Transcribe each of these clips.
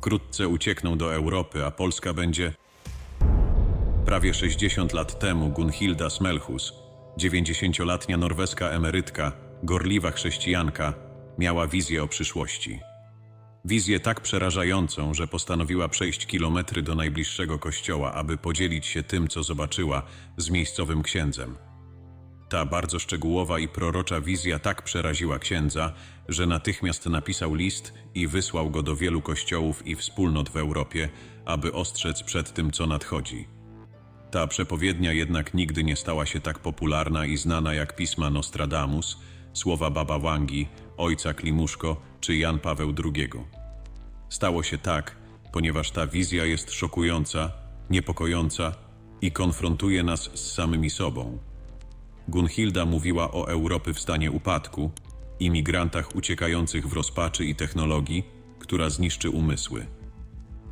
Wkrótce uciekną do Europy, a Polska będzie. Prawie 60 lat temu Gunhilda Smelhus, 90-letnia norweska emerytka, gorliwa chrześcijanka, miała wizję o przyszłości. Wizję tak przerażającą, że postanowiła przejść kilometry do najbliższego kościoła, aby podzielić się tym, co zobaczyła, z miejscowym księdzem. Ta bardzo szczegółowa i prorocza wizja tak przeraziła księdza, że natychmiast napisał list i wysłał go do wielu kościołów i wspólnot w Europie, aby ostrzec przed tym, co nadchodzi. Ta przepowiednia jednak nigdy nie stała się tak popularna i znana jak pisma Nostradamus, słowa Baba Wangi, ojca Klimuszko czy Jan Paweł II. Stało się tak, ponieważ ta wizja jest szokująca, niepokojąca i konfrontuje nas z samymi sobą. Gunhilda mówiła o Europy w stanie upadku, imigrantach uciekających w rozpaczy i technologii, która zniszczy umysły.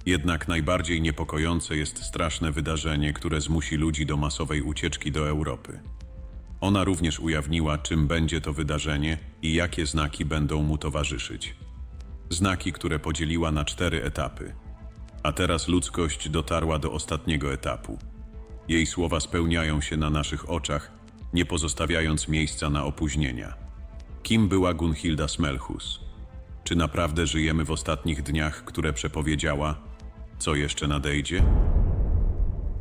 Jednak najbardziej niepokojące jest straszne wydarzenie, które zmusi ludzi do masowej ucieczki do Europy. Ona również ujawniła, czym będzie to wydarzenie i jakie znaki będą mu towarzyszyć. Znaki, które podzieliła na cztery etapy. A teraz ludzkość dotarła do ostatniego etapu. Jej słowa spełniają się na naszych oczach, nie pozostawiając miejsca na opóźnienia. Kim była Gunhilda Smelhus? Czy naprawdę żyjemy w ostatnich dniach, które przepowiedziała, co jeszcze nadejdzie?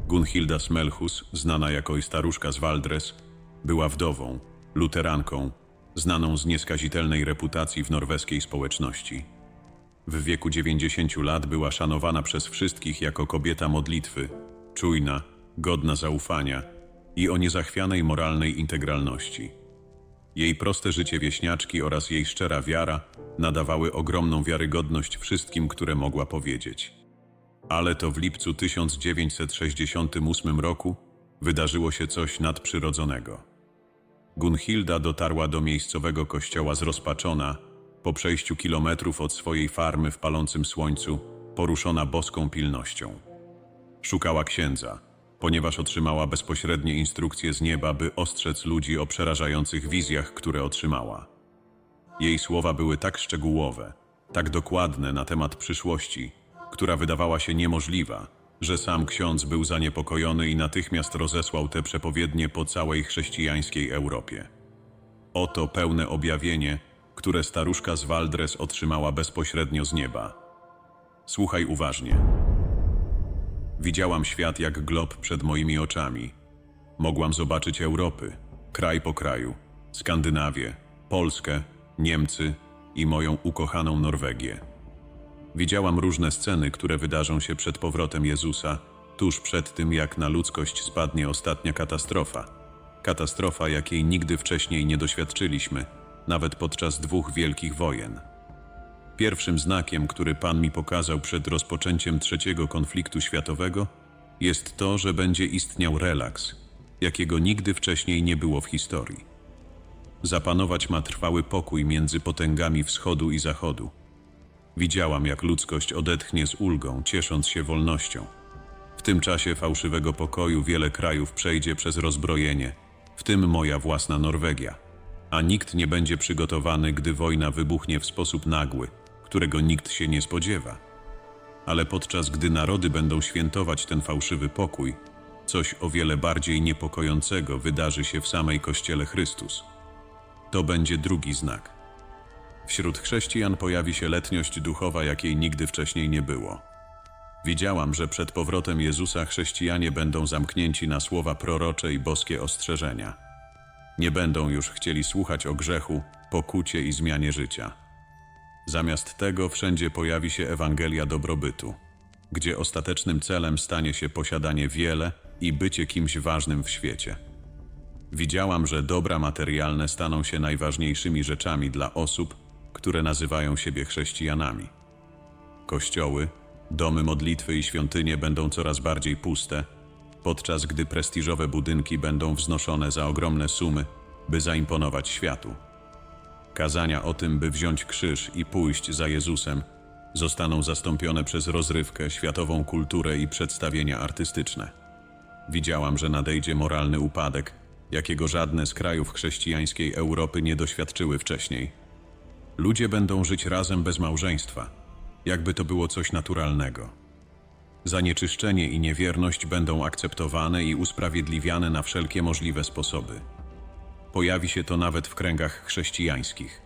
Gunhilda Smelhus, znana jako staruszka z Waldres, była wdową, luteranką, znaną z nieskazitelnej reputacji w norweskiej społeczności. W wieku 90 lat była szanowana przez wszystkich jako kobieta modlitwy, czujna, godna zaufania i o niezachwianej moralnej integralności. Jej proste życie wieśniaczki oraz jej szczera wiara nadawały ogromną wiarygodność wszystkim, które mogła powiedzieć. Ale to w lipcu 1968 roku wydarzyło się coś nadprzyrodzonego. Gunhilda dotarła do miejscowego kościoła zrozpaczona, po przejściu kilometrów od swojej farmy w palącym słońcu, poruszona boską pilnością. Szukała księdza, ponieważ otrzymała bezpośrednie instrukcje z nieba, by ostrzec ludzi o przerażających wizjach, które otrzymała. Jej słowa były tak szczegółowe, tak dokładne na temat przyszłości, która wydawała się niemożliwa, że sam ksiądz był zaniepokojony i natychmiast rozesłał te przepowiednie po całej chrześcijańskiej Europie. Oto pełne objawienie, które staruszka z Waldres otrzymała bezpośrednio z nieba. Słuchaj uważnie. Widziałam świat jak glob przed moimi oczami. Mogłam zobaczyć Europy, kraj po kraju, Skandynawię, Polskę, Niemcy i moją ukochaną Norwegię. Widziałam różne sceny, które wydarzą się przed powrotem Jezusa, tuż przed tym, jak na ludzkość spadnie ostatnia katastrofa. Katastrofa, jakiej nigdy wcześniej nie doświadczyliśmy, nawet podczas dwóch wielkich wojen. Pierwszym znakiem, który Pan mi pokazał przed rozpoczęciem trzeciego konfliktu światowego, jest to, że będzie istniał relaks, jakiego nigdy wcześniej nie było w historii. Zapanować ma trwały pokój między potęgami wschodu i zachodu. Widziałam, jak ludzkość odetchnie z ulgą, ciesząc się wolnością. W tym czasie fałszywego pokoju wiele krajów przejdzie przez rozbrojenie, w tym moja własna Norwegia. A nikt nie będzie przygotowany, gdy wojna wybuchnie w sposób nagły, którego nikt się nie spodziewa. Ale podczas gdy narody będą świętować ten fałszywy pokój, coś o wiele bardziej niepokojącego wydarzy się w samej Kościele Chrystus. To będzie drugi znak. Wśród chrześcijan pojawi się letniość duchowa, jakiej nigdy wcześniej nie było. Widziałam, że przed powrotem Jezusa chrześcijanie będą zamknięci na słowa prorocze i boskie ostrzeżenia. Nie będą już chcieli słuchać o grzechu, pokucie i zmianie życia. Zamiast tego wszędzie pojawi się Ewangelia dobrobytu, gdzie ostatecznym celem stanie się posiadanie wiele i bycie kimś ważnym w świecie. Widziałam, że dobra materialne staną się najważniejszymi rzeczami dla osób, które nazywają siebie chrześcijanami. Kościoły, domy modlitwy i świątynie będą coraz bardziej puste, podczas gdy prestiżowe budynki będą wznoszone za ogromne sumy, by zaimponować światu. Kazania o tym, by wziąć krzyż i pójść za Jezusem, zostaną zastąpione przez rozrywkę, światową kulturę i przedstawienia artystyczne. Widziałam, że nadejdzie moralny upadek, jakiego żadne z krajów chrześcijańskiej Europy nie doświadczyły wcześniej. Ludzie będą żyć razem bez małżeństwa, jakby to było coś naturalnego. Zanieczyszczenie i niewierność będą akceptowane i usprawiedliwiane na wszelkie możliwe sposoby. Pojawi się to nawet w kręgach chrześcijańskich.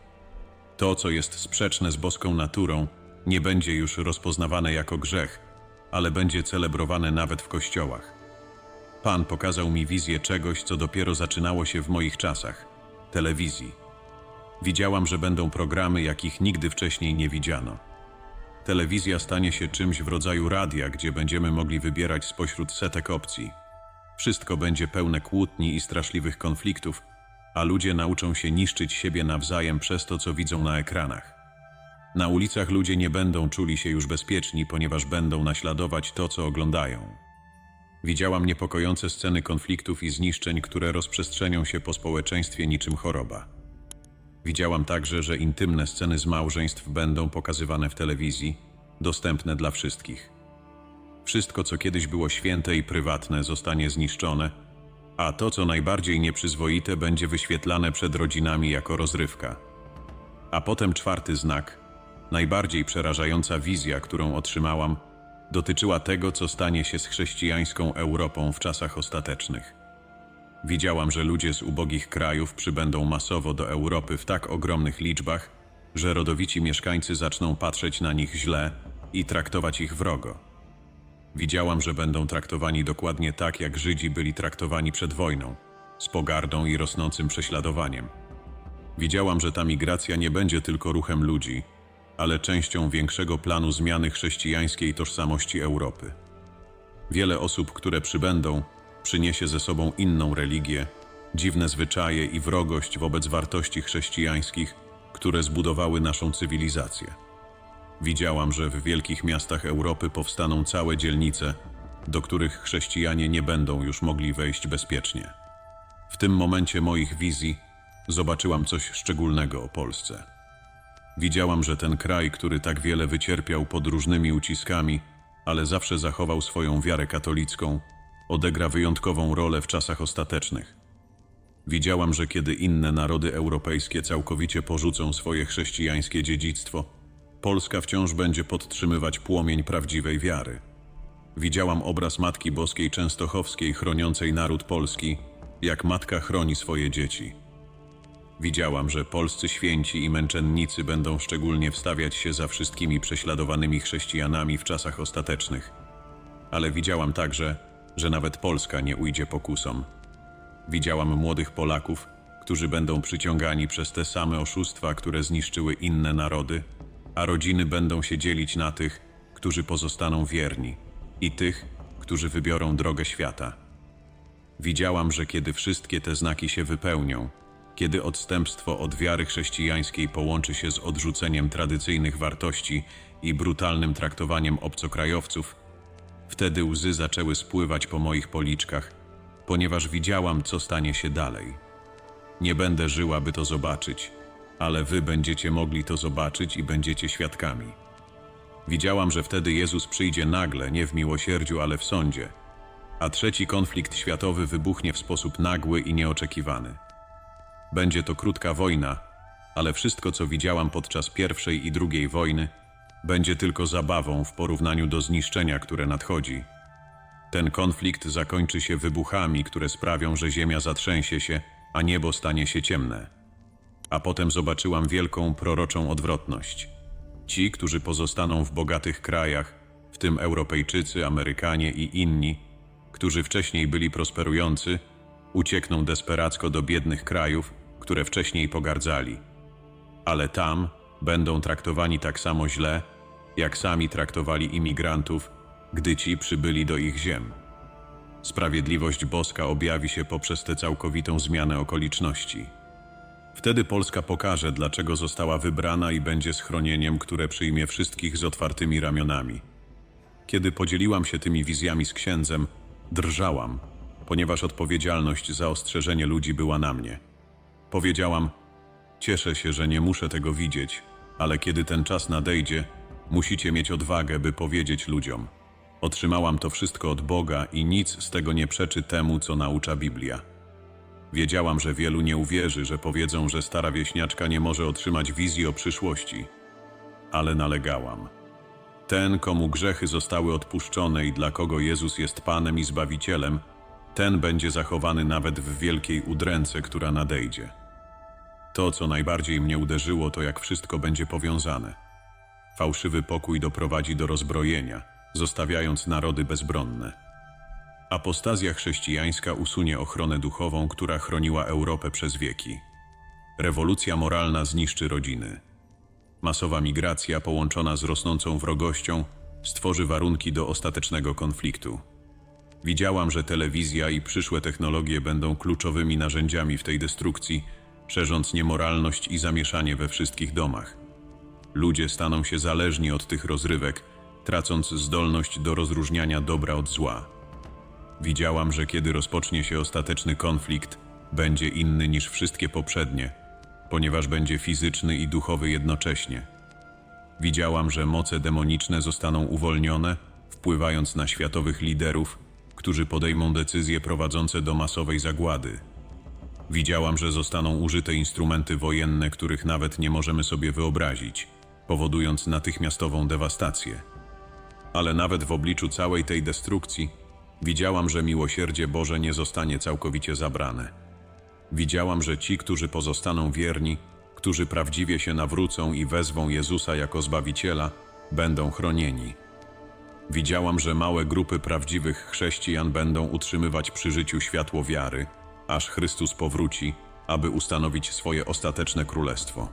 To, co jest sprzeczne z boską naturą, nie będzie już rozpoznawane jako grzech, ale będzie celebrowane nawet w kościołach. Pan pokazał mi wizję czegoś, co dopiero zaczynało się w moich czasach telewizji. Widziałam, że będą programy, jakich nigdy wcześniej nie widziano. Telewizja stanie się czymś w rodzaju radia, gdzie będziemy mogli wybierać spośród setek opcji. Wszystko będzie pełne kłótni i straszliwych konfliktów, a ludzie nauczą się niszczyć siebie nawzajem przez to, co widzą na ekranach. Na ulicach ludzie nie będą czuli się już bezpieczni, ponieważ będą naśladować to, co oglądają. Widziałam niepokojące sceny konfliktów i zniszczeń, które rozprzestrzenią się po społeczeństwie niczym choroba. Widziałam także, że intymne sceny z małżeństw będą pokazywane w telewizji, dostępne dla wszystkich. Wszystko, co kiedyś było święte i prywatne, zostanie zniszczone, a to, co najbardziej nieprzyzwoite, będzie wyświetlane przed rodzinami jako rozrywka. A potem czwarty znak, najbardziej przerażająca wizja, którą otrzymałam, dotyczyła tego, co stanie się z chrześcijańską Europą w czasach ostatecznych. Widziałam, że ludzie z ubogich krajów przybędą masowo do Europy w tak ogromnych liczbach, że rodowici mieszkańcy zaczną patrzeć na nich źle i traktować ich wrogo. Widziałam, że będą traktowani dokładnie tak, jak Żydzi byli traktowani przed wojną, z pogardą i rosnącym prześladowaniem. Widziałam, że ta migracja nie będzie tylko ruchem ludzi, ale częścią większego planu zmiany chrześcijańskiej tożsamości Europy. Wiele osób, które przybędą, przyniesie ze sobą inną religię, dziwne zwyczaje i wrogość wobec wartości chrześcijańskich, które zbudowały naszą cywilizację. Widziałam, że w wielkich miastach Europy powstaną całe dzielnice, do których chrześcijanie nie będą już mogli wejść bezpiecznie. W tym momencie moich wizji zobaczyłam coś szczególnego o Polsce. Widziałam, że ten kraj, który tak wiele wycierpiał pod różnymi uciskami, ale zawsze zachował swoją wiarę katolicką, odegra wyjątkową rolę w czasach ostatecznych. Widziałam, że kiedy inne narody europejskie całkowicie porzucą swoje chrześcijańskie dziedzictwo, Polska wciąż będzie podtrzymywać płomień prawdziwej wiary. Widziałam obraz Matki Boskiej Częstochowskiej chroniącej naród polski, jak matka chroni swoje dzieci. Widziałam, że polscy święci i męczennicy będą szczególnie wstawiać się za wszystkimi prześladowanymi chrześcijanami w czasach ostatecznych. Ale widziałam także, że nawet Polska nie ujdzie pokusom. Widziałam młodych Polaków, którzy będą przyciągani przez te same oszustwa, które zniszczyły inne narody, a rodziny będą się dzielić na tych, którzy pozostaną wierni i tych, którzy wybiorą drogę świata. Widziałam, że kiedy wszystkie te znaki się wypełnią, kiedy odstępstwo od wiary chrześcijańskiej połączy się z odrzuceniem tradycyjnych wartości i brutalnym traktowaniem obcokrajowców, wtedy łzy zaczęły spływać po moich policzkach, ponieważ widziałam, co stanie się dalej. Nie będę żyła, by to zobaczyć, ale wy będziecie mogli to zobaczyć i będziecie świadkami. Widziałam, że wtedy Jezus przyjdzie nagle, nie w miłosierdziu, ale w sądzie, a trzeci konflikt światowy wybuchnie w sposób nagły i nieoczekiwany. Będzie to krótka wojna, ale wszystko, co widziałam podczas pierwszej i drugiej wojny, będzie tylko zabawą w porównaniu do zniszczenia, które nadchodzi. Ten konflikt zakończy się wybuchami, które sprawią, że ziemia zatrzęsie się, a niebo stanie się ciemne. A potem zobaczyłam wielką proroczą odwrotność. Ci, którzy pozostaną w bogatych krajach, w tym Europejczycy, Amerykanie i inni, którzy wcześniej byli prosperujący, uciekną desperacko do biednych krajów, które wcześniej pogardzali. Ale tam będą traktowani tak samo źle, jak sami traktowali imigrantów, gdy ci przybyli do ich ziem. Sprawiedliwość boska objawi się poprzez tę całkowitą zmianę okoliczności. Wtedy Polska pokaże, dlaczego została wybrana i będzie schronieniem, które przyjmie wszystkich z otwartymi ramionami. Kiedy podzieliłam się tymi wizjami z księdzem, drżałam, ponieważ odpowiedzialność za ostrzeżenie ludzi była na mnie. Powiedziałam: Cieszę się, że nie muszę tego widzieć, ale kiedy ten czas nadejdzie, musicie mieć odwagę, by powiedzieć ludziom. Otrzymałam to wszystko od Boga i nic z tego nie przeczy temu, co naucza Biblia. Wiedziałam, że wielu nie uwierzy, że powiedzą, że stara wieśniaczka nie może otrzymać wizji o przyszłości. Ale nalegałam. Ten, komu grzechy zostały odpuszczone i dla kogo Jezus jest Panem i Zbawicielem, ten będzie zachowany nawet w wielkiej udręce, która nadejdzie. To, co najbardziej mnie uderzyło, to jak wszystko będzie powiązane. Fałszywy pokój doprowadzi do rozbrojenia, zostawiając narody bezbronne. Apostazja chrześcijańska usunie ochronę duchową, która chroniła Europę przez wieki. Rewolucja moralna zniszczy rodziny. Masowa migracja połączona z rosnącą wrogością stworzy warunki do ostatecznego konfliktu. Widziałam, że telewizja i przyszłe technologie będą kluczowymi narzędziami w tej destrukcji, szerząc niemoralność i zamieszanie we wszystkich domach. Ludzie staną się zależni od tych rozrywek, tracąc zdolność do rozróżniania dobra od zła. Widziałam, że kiedy rozpocznie się ostateczny konflikt, będzie inny niż wszystkie poprzednie, ponieważ będzie fizyczny i duchowy jednocześnie. Widziałam, że moce demoniczne zostaną uwolnione, wpływając na światowych liderów, którzy podejmą decyzje prowadzące do masowej zagłady. Widziałam, że zostaną użyte instrumenty wojenne, których nawet nie możemy sobie wyobrazić, powodując natychmiastową dewastację. Ale nawet w obliczu całej tej destrukcji, widziałam, że miłosierdzie Boże nie zostanie całkowicie zabrane. Widziałam, że ci, którzy pozostaną wierni, którzy prawdziwie się nawrócą i wezwą Jezusa jako Zbawiciela, będą chronieni. Widziałam, że małe grupy prawdziwych chrześcijan będą utrzymywać przy życiu światło wiary, aż Chrystus powróci, aby ustanowić swoje ostateczne królestwo.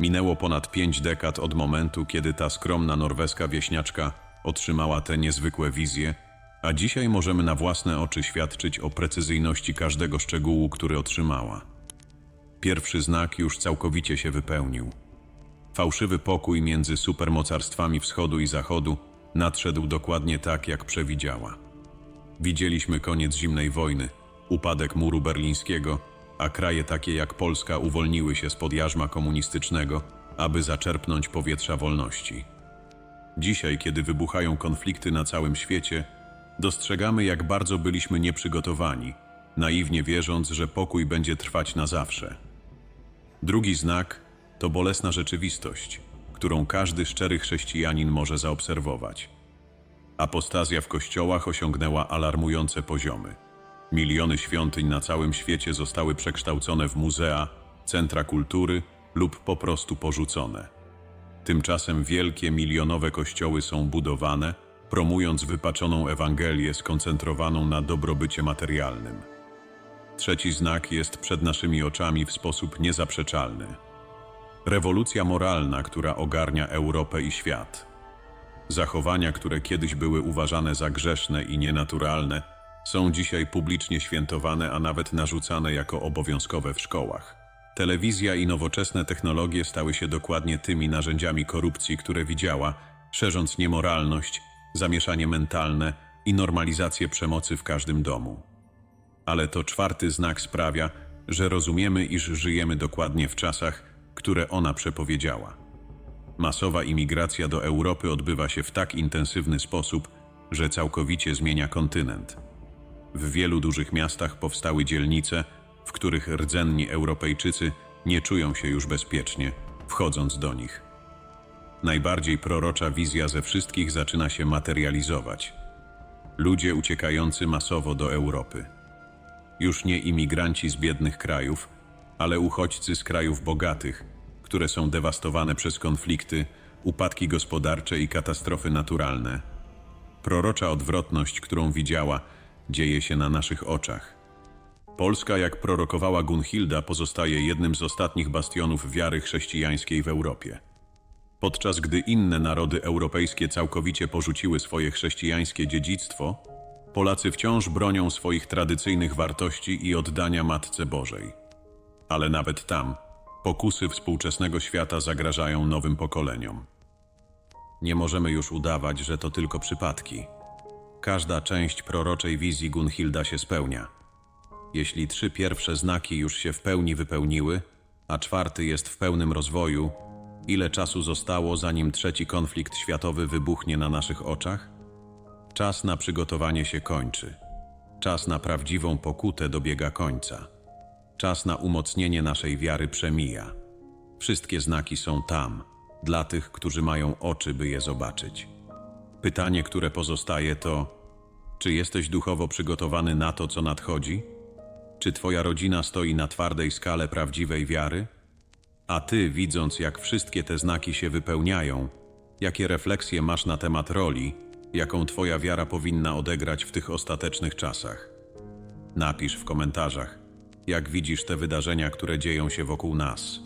Minęło ponad pięć dekad od momentu, kiedy ta skromna norweska wieśniaczka otrzymała te niezwykłe wizje, a dzisiaj możemy na własne oczy świadczyć o precyzyjności każdego szczegółu, który otrzymała. Pierwszy znak już całkowicie się wypełnił. Fałszywy pokój między supermocarstwami wschodu i zachodu nadszedł dokładnie tak, jak przewidziała. Widzieliśmy koniec zimnej wojny, upadek muru berlińskiego, a kraje takie jak Polska uwolniły się spod jarzma komunistycznego, aby zaczerpnąć powietrza wolności. Dzisiaj, kiedy wybuchają konflikty na całym świecie, dostrzegamy, jak bardzo byliśmy nieprzygotowani, naiwnie wierząc, że pokój będzie trwać na zawsze. Drugi znak to bolesna rzeczywistość, którą każdy szczery chrześcijanin może zaobserwować. Apostazja w kościołach osiągnęła alarmujące poziomy. Miliony świątyń na całym świecie zostały przekształcone w muzea, centra kultury lub po prostu porzucone. Tymczasem wielkie milionowe kościoły są budowane, promując wypaczoną Ewangelię skoncentrowaną na dobrobycie materialnym. Trzeci znak jest przed naszymi oczami w sposób niezaprzeczalny. Rewolucja moralna, która ogarnia Europę i świat. Zachowania, które kiedyś były uważane za grzeszne i nienaturalne, są dzisiaj publicznie świętowane, a nawet narzucane jako obowiązkowe w szkołach. Telewizja i nowoczesne technologie stały się dokładnie tymi narzędziami korupcji, które widziała, szerząc niemoralność, zamieszanie mentalne i normalizację przemocy w każdym domu. Ale to czwarty znak sprawia, że rozumiemy, iż żyjemy dokładnie w czasach, które ona przepowiedziała. Masowa imigracja do Europy odbywa się w tak intensywny sposób, że całkowicie zmienia kontynent. W wielu dużych miastach powstały dzielnice, w których rdzenni Europejczycy nie czują się już bezpiecznie, wchodząc do nich. Najbardziej prorocza wizja ze wszystkich zaczyna się materializować. Ludzie uciekający masowo do Europy. Już nie imigranci z biednych krajów, ale uchodźcy z krajów bogatych, które są dewastowane przez konflikty, upadki gospodarcze i katastrofy naturalne. Prorocza odwrotność, którą widziała, dzieje się na naszych oczach. Polska, jak prorokowała Gunhilda, pozostaje jednym z ostatnich bastionów wiary chrześcijańskiej w Europie. Podczas gdy inne narody europejskie całkowicie porzuciły swoje chrześcijańskie dziedzictwo, Polacy wciąż bronią swoich tradycyjnych wartości i oddania Matce Bożej. Ale nawet tam pokusy współczesnego świata zagrażają nowym pokoleniom. Nie możemy już udawać, że to tylko przypadki. Każda część proroczej wizji Gunhilda się spełnia. Jeśli trzy pierwsze znaki już się w pełni wypełniły, a czwarty jest w pełnym rozwoju, ile czasu zostało, zanim trzeci konflikt światowy wybuchnie na naszych oczach? Czas na przygotowanie się kończy. Czas na prawdziwą pokutę dobiega końca. Czas na umocnienie naszej wiary przemija. Wszystkie znaki są tam, dla tych, którzy mają oczy, by je zobaczyć. Pytanie, które pozostaje, to: czy jesteś duchowo przygotowany na to, co nadchodzi? Czy Twoja rodzina stoi na twardej skale prawdziwej wiary? A Ty, widząc, jak wszystkie te znaki się wypełniają, jakie refleksje masz na temat roli, jaką Twoja wiara powinna odegrać w tych ostatecznych czasach? Napisz w komentarzach, jak widzisz te wydarzenia, które dzieją się wokół nas.